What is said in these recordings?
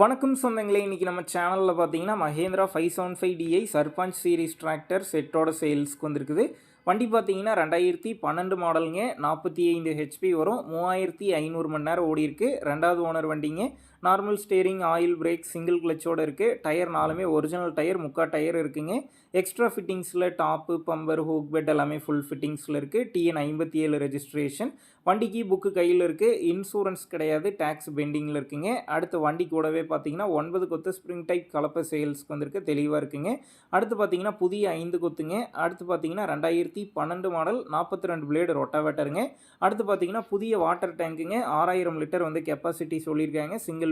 வணக்கம் சொந்தங்களே இன்றைக்கி நம்ம சேனலில் பார்த்தீங்கன்னா Mahindra five seven five DI Sarpanch series tractor செட்டோட சேல்ஸ்க்கு வந்திருக்குது. வண்டி பார்த்தீங்கன்னா ரெண்டாயிரத்தி பன்னெண்டு மாடலுங்க நாற்பத்தி ஐந்து ஹெச்பி வரும். மூவாயிரத்தி ஐநூறு மணி நேரம் ஓடிருக்கு ரெண்டாவது ஓனர் வண்டிங்க normal steering oil brake single கிளச்சோடு இருக்குது டயர் நாலுமே ஒரிஜினல் டயர் முக்கா டயர் இருக்குங்க. எக்ஸ்ட்ரா ஃபிட்டிங்ஸில் டாப்பு பம்பர் ஹூக் பெட் எல்லாமே ஃபுல் ஃபிட்டிங்ஸில் இருக்குது டிஎன் ஐம்பத்தி ஏழு ரெஜிஸ்ட்ரேஷன் வண்டிக்கு புக்கு கையில் இருக்குது இன்சூரன்ஸ் கிடையாது டேக்ஸ் பெண்டிங்கில் இருக்குங்க. அடுத்து வண்டி கூடவே பார்த்தீங்கன்னா ஒன்பது கொத்து ஸ்ப்ரிங் டைப் கலப்பை சேல்ஸ்க்கு வந்திருக்கு. தெளிவாக இருக்குங்க. அடுத்து பார்த்தீங்கன்னா புதிய ஐந்து கொத்துங்க. அடுத்து பார்த்தீங்கன்னா ரெண்டாயிரத்தி பன்னெண்டு மாடல் நாற்பத்தி ரெண்டு பிளேடு ரொட்டாவேட்டருங்க அடுத்து பார்த்தீங்கன்னா புதிய வாட்டர் டேங்குங்க ஆறாயிரம் லிட்டர் வந்து கெப்பாசிட்டி சொல்லியிருக்காங்க. சிங்கிள்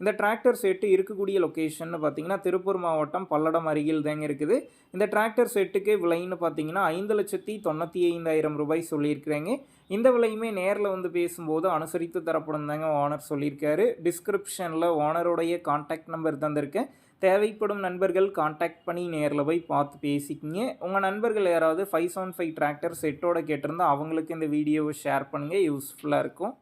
இந்த டிராக்டர் செட்டு இருக்கக்கூடிய லொக்கேஷன் பார்த்தீங்கன்னா திருப்பூர் மாவட்டம் பல்லடம் அருகில் தாங்க இருக்குது. இந்த டிராக்டர் செட்டுக்கு விலைன்னு பார்த்தீங்கன்னா ஐந்து லட்சத்தி தொண்ணூற்றி ஐந்தாயிரம் ரூபாய் சொல்லியிருக்கிறாங்க. இந்த விலையுமே நேரில் வந்து பேசும்போது அனுசரித்து தரப்படும் தாங்க ஓனர் சொல்லியிருக்காரு. டிஸ்கிரிப்ஷனில் ஓனருடைய கான்டாக்ட் நம்பர் தந்திருக்கேன். தேவைப்படும் நண்பர்கள் காண்டாக்ட் பண்ணி நேரில் போய் பார்த்து பேசிக்கிங்க. உங்கள் நண்பர்கள் யாராவது ஃபைவ் செவன் ஃபைவ் டிராக்டர் செட்டோட கேட்டிருந்தால் அவங்களுக்கு இந்த வீடியோவை ஷேர் பண்ணுங்கள் யூஸ்ஃபுல்லாக இருக்கும்.